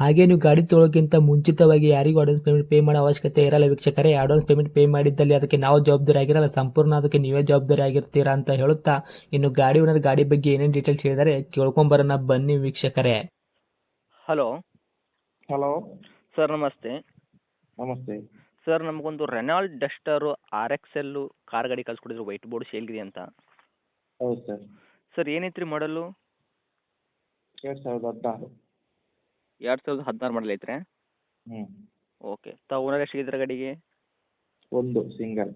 ಹಾಗೆ ನೀವು ಗಾಡಿ ತೊಳೋಕ್ಕಿಂತ ಮುಂಚಿತವಾಗಿ ಯಾರಿಗೂ ಅಡ್ವಾನ್ಸ್ ಪೇಮೆಂಟ್ ಪೇ ಮಾಡೋ ಅವಶ್ಯಕತೆ ಇರಲ್ಲ ವೀಕ್ಷಕರೇ. ಅಡ್ವಾನ್ಸ್ ಪೇಮೆಂಟ್ ಪೇ ಮಾಡಿದ್ದಲ್ಲಿ ಅದಕ್ಕೆ ನಾವು ಜವಾಬ್ದಾರಿ ಆಗಿರಲ್ಲ. ಸಂಪೂರ್ಣ ಅದಕ್ಕೆ ನೀವೇ ಜವಾಬ್ದಾರಿ ಆಗಿರ್ತೀರಾ ಅಂತ ಹೇಳುತ್ತಾ ಇನ್ನು ಗಾಡಿ ಓನರ್ ಗಾಡಿ ಬಗ್ಗೆ ಏನೇನು ಡೀಟೇಲ್ಸ್ ಹೇಳಿದರೆ ಕೇಳ್ಕೊಂಬರೋಣ ಬನ್ನಿ ವೀಕ್ಷಕರೇ. ಹಲೋ ಹಲೋ ಸರ್ ನಮಸ್ತೆ. ನಮಸ್ತೆ. ಸರ್ ನಮಗೊಂದು Renault Duster R X L car ಗಾಡಿ ಕಳ್ಸಿಕೊಡಿದ್ರು. ವೈಟ್ ಬೋರ್ಡ್ ಸೇಲ್ಗಿದೆ ಅಂತ. ಹೌದು ಸರ್ ಸರ್ ಏನೈತ್ರಿ ಮಾಡಲು ಎರಡು ಸಾವಿರದ ಹದಿನಾರು. ಎರಡು ಸಾವಿರದ ಹದಿನಾರು ಮಾಡಲ್ ಐತ್ರಿ? ಹ್ಞೂ ಓಕೆ ತಾವು ಓನರ್ ಎಷ್ಟಿದ್ರೆ ಗಾಡಿಗೆ? ಒಂದು ಸಿಂಗಲ್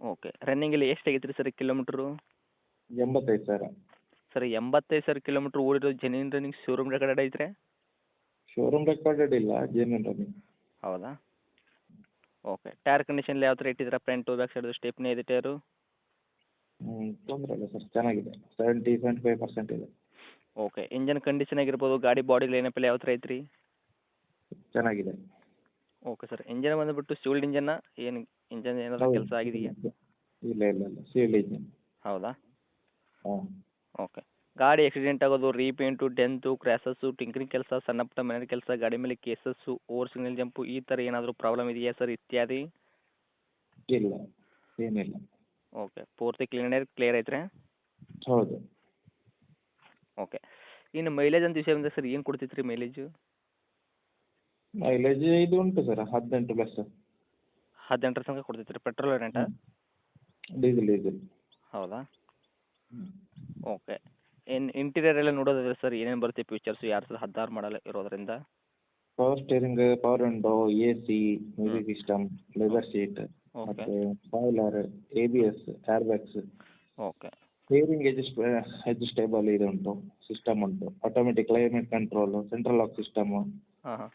ಓಕೆ ರನ್ನಿಂಗ್ ಇಲ್ಲಿ ಎಷ್ಟು ಆಗೈತ್ರಿ ಸರ್ ಕಿಲೋಮೀಟ್ರು ಎಂಬತ್ತೈದು ಸಾವಿರ. ಸರ್ ಎಂಬತ್ತೈದು ಸಾವಿರ ಕಿಲೋಮೀಟ್ರ್ ಓಡಿರೋ ಜೆನ್ಯೂನ್ ರನ್ನಿಂಗ್ ಶೋರೂಮ್ ರೆಕಾರ್ಡ್ ಐತ್ರಿ? ಶೋರೂಮ್ ರೆಕಾರ್ಡೆಡ್ ಇಲ್ಲ ಜೆನ್ಯೂನ್ ರನ್ನಿಂಗ್ ಹೌದಾ? ಓಕೆ ಟೈರ್ ಕಂಡೀಷನ್ ಯಾವ ಥರ ಇಟ್ಟಿದ್ದೀರಾ? Front to back side stepney ಇದೆ ಟೈರು ಹ್ಞೂ ತೊಂದರೆ ಇಲ್ಲ ಸರ್ ಚೆನ್ನಾಗಿದೆ. ಸೆವೆಂಟಿ ಸೆವೆಂಟಿ ಫೈವ್ ಪರ್ಸೆಂಟ್ ಇದೆ. ಓಕೆ ಇಂಜನ್ ಕಂಡೀಷನ್ ಆಗಿರ್ಬೋದು ಗಾಡಿ ಬಾಡಿ ಲೈನಪ್ ಎಲ್ಲ ಯಾವ ಥರ ಐತ್ರಿ? ಚೆನ್ನಾಗಿದೆ. ಓಕೆ ಸರ್ ಇಂಜನ್ ಬಂದುಬಿಟ್ಟು ಸೀಲ್ಡ್ ಇಂಜನ್ನ ಏನು ಇಂಜನ್ ಏನಾದರೂ ಕೆಲಸ ಆಗಿದೆಯಾ? ಇಲ್ಲ ಇಲ್ಲ ಇಲ್ಲ ಸೀಲ್ಡ್ ಇಂಜನ್ ಹೌದಾ? ಹಾಂ. ಓಕೆ ಗಾಡಿ ಆಕ್ಸಿಡೆಂಟ್ ಆಗೋದು ರೀಪೇಂಟು ಡೆಂತು ಕ್ರ್ಯಾಸಸ್ಸು ಟಿಂಕರಿಂಗ್ ಕೆಲಸ ಸಣ್ಣ ಪುಟ್ಟ ಮನೆ ಕೆಲಸ ಗಾಡಿ ಮೇಲೆ ಕೇಸಸ್ಸು ಓವರ್ ಸಿಗ್ನಲ್ ಜಂಪು ಈ ಥರ ಏನಾದರೂ ಪ್ರಾಬ್ಲಮ್ ಇದೆಯಾ ಸರ್ ಇತ್ಯಾದಿ? ಇಲ್ಲ ಏನಿಲ್ಲ. ಓಕೆ ಪೂರ್ತಿ ಕ್ಲೀನರ್ ಕ್ಲಿಯರ್ ಐತ್ರಿ? ಹೌದು. ಓಕೆ ಇನ್ನು ಮೈಲೇಜ್ ಅಂತ ವಿಷಯ ಬಂದರೆ ಸರ್ ಏನು ಕೊಡ್ತೈತೆ ರೀ ಮೈಲೇಜು ಮೈಲೇಜ್ ಇದು ಉಂಟು ಸರ್ ಹದಿನೆಂಟು ಪ್ಲಸ್ ಹದಿನೆಂಟರ ತನಕ ಕೊಡ್ತೈತೆ ರೀ ಪೆಟ್ರೋಲ್ ರೆಂಟ ಡೀಸೆಲ್ ಡೀಸೆಲ್ ಹೌದಾ? ಓಕೆ ಏನು ಇಂಟೀರಿಯರ್ ಎಲ್ಲ ನೋಡೋದಾದ್ರೆ ಸರ್ ಏನೇನು ಬರುತ್ತೆ ಫ್ಯೂಚರ್ಸ್ ಎರಡು ಸಾವಿರದ ಹದಿನಾರು ಮಾಡಲ್ಲ ಇರೋದ್ರಿಂದ? Power steering power window A C music system leather seat okay spoiler A B S air bags okay steering adjust adjustable ಇದು ಉಂಟು ಸಿಸ್ಟಮ್ ಉಂಟು. Automatic climate control central lock system ಹಾಂ ಹಾಂ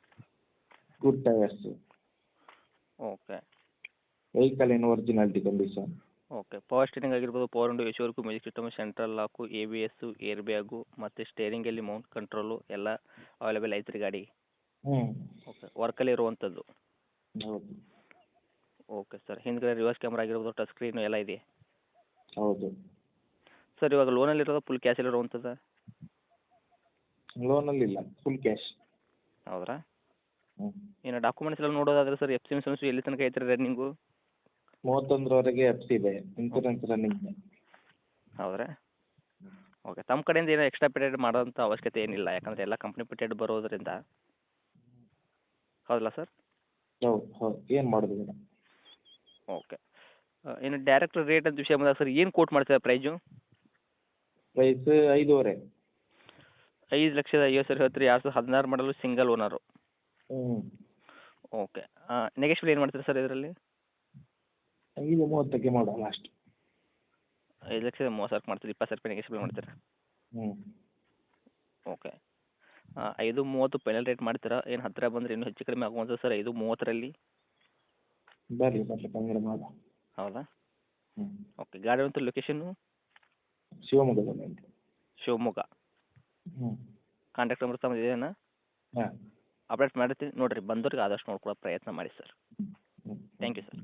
good tyres okay vehicle in originality condition okay power steering ಆಗಿರ್ಬೋದು power window A work music system central lock A B S air bag ಮತ್ತು ಸ್ಟೇರಿಂಗಲ್ಲಿ mount control ಎಲ್ಲ available ಐತ್ರಿ ಗಾಡಿ? ಹ್ಞೂ okay ವರ್ಕಲ್ಲಿ ಇರುವಂಥದ್ದು ಹೌದು. ಓಕೆ ಸರ್ ಹಿಂದ್ಗಡೆ ರಿವರ್ಸ್ ಕ್ಯಾಮ್ರಾ ಆಗಿರ್ಬೋದು ಟಚ್ ಸ್ಕ್ರೀನು ಎಲ್ಲ ಇದೆ ಹೌದು. ಸರ್ ಇವಾಗ ಲೋನಲ್ಲಿ ಇರೋದು ಫುಲ್ ಕ್ಯಾಶಲ್ಲಿ ಲೋನ್ ಲೋನಲ್ಲಿ ಇಲ್ಲ ಫುಲ್ ಕ್ಯಾಶ್ ಹೌದ್ರಾ? ಏನ ಡಾಕ್ಯುಮೆಂಟ್ಸ್ ಎಲ್ಲ ನೋಡೋದಾದ್ರೆ ಸರ್ ಎಫ್ ಸಿ ಇನ್ಸೂರೆನ್ಸ್ ಎಲ್ಲಿ ತನಕ ಐತ್ರಿ ರನ್ನಿಂಗು ಮೂವತ್ತೊಂದರವರೆಗೆ ಎಫ್ ಸಿ ಇದೆ ಇನ್ಸೂರೆನ್ಸ್ ರನ್ನಿಂಗ್ ಇದೆ. ಹೌದ್ರಾ? ಓಕೆ ತಮ್ಮ ಕಡೆಯಿಂದ ಏನೋ ಎಕ್ಸ್ಟ್ರಾ ಪೇಟೆಡ್ ಮಾಡೋಂಥ ಅವಶ್ಯಕತೆ ಏನಿಲ್ಲ ಯಾಕಂದ್ರೆ ಎಲ್ಲ ಕಂಪ್ನಿ ಪೇಟೆಡ್ ಬರೋದ್ರಿಂದ. ಹೌದಲ್ಲ ಸರ್? ಹೌದು ಹೌದು ಏನು ಮಾಡೋದು ಮೇಡಮ್ ಓಕೆ ಏನು ಡೈರೆಕ್ಟ್ ರೇಟ್ ಅಂತ ವಿಷಯ ಬಂದಾಗ ಸರ್ ಏನು ಕೋಟ್ ಮಾಡ್ತೀರಾ ಪ್ರೈಜು ಪ್ರೈಸ್ ಐದೂವರೆ. ಐದು ಲಕ್ಷದ ಐವತ್ತು ಸಾವಿರ ಹೇಳ್ತೀರಿ ಎರಡು ಸಾವಿರದ ಹದಿನಾರು ಮಾಡಲು ಸಿಂಗಲ್ ಓನರು ಹ್ಞೂ ಓಕೆ ನೆಗೆಶ್ವಲ್ ಏನು ಮಾಡ್ತೀರಾ ಸರ್ ಇದರಲ್ಲಿ? ಐದು ಮೂವತ್ತಕ್ಕೆ ಮಾಡುವ ಲಾಸ್ಟ್ ಐದು ಲಕ್ಷದ ಮೂವತ್ತು ಸಾವಿರ ಮಾಡ್ತೀರಿ ಇಪ್ಪತ್ತು ಸಾವಿರ ರೂಪಾಯಿ ನೆಗೆಶ್ವಲ್ ಮಾಡ್ತೀರಾ? ಹ್ಞೂ ಓಕೆ ಐದು ಮೂವತ್ತು ಫೈನಲ್ ರೇಟ್ ಮಾಡ್ತೀರಾ? ಏನು ಹತ್ತಿರ ಬಂದರೆ ಇನ್ನೂ ಹೆಚ್ಚು ಕಡಿಮೆ ಆಗುವಂಥ ಸರ್ ಐದು ಮೂವತ್ತರಲ್ಲಿ? ಬರಲಿ ಬರಲಿ ಕನ್ನಡ ಮಾಡುವ ಹೌದಾ? ಹ್ಞೂ ಓಕೆ ಗಾಡಿ ಅಂತ ಲೊಕೇಶನ್ನು ಶಿವಮೊಗ್ಗದಲ್ಲಿ ಉಂಟು. ಶಿವಮೊಗ್ಗ? ಹ್ಞೂ ಕಾಂಟ್ಯಾಕ್ಟ್ ನಂಬರ್ ತಮ್ಮದು ಇದೆಯಾ ಹಾಂ. ಅಪ್ಡೇಟ್ ಮಾಡಿರ್ತೀನಿ ನೋಡಿರಿ ಬಂದವ್ರಿಗೆ ಆದಷ್ಟು ನೋಡ್ಕೊಳ್ಳೋ ಪ್ರಯತ್ನ ಮಾಡಿ ಸರ್. Thank you sir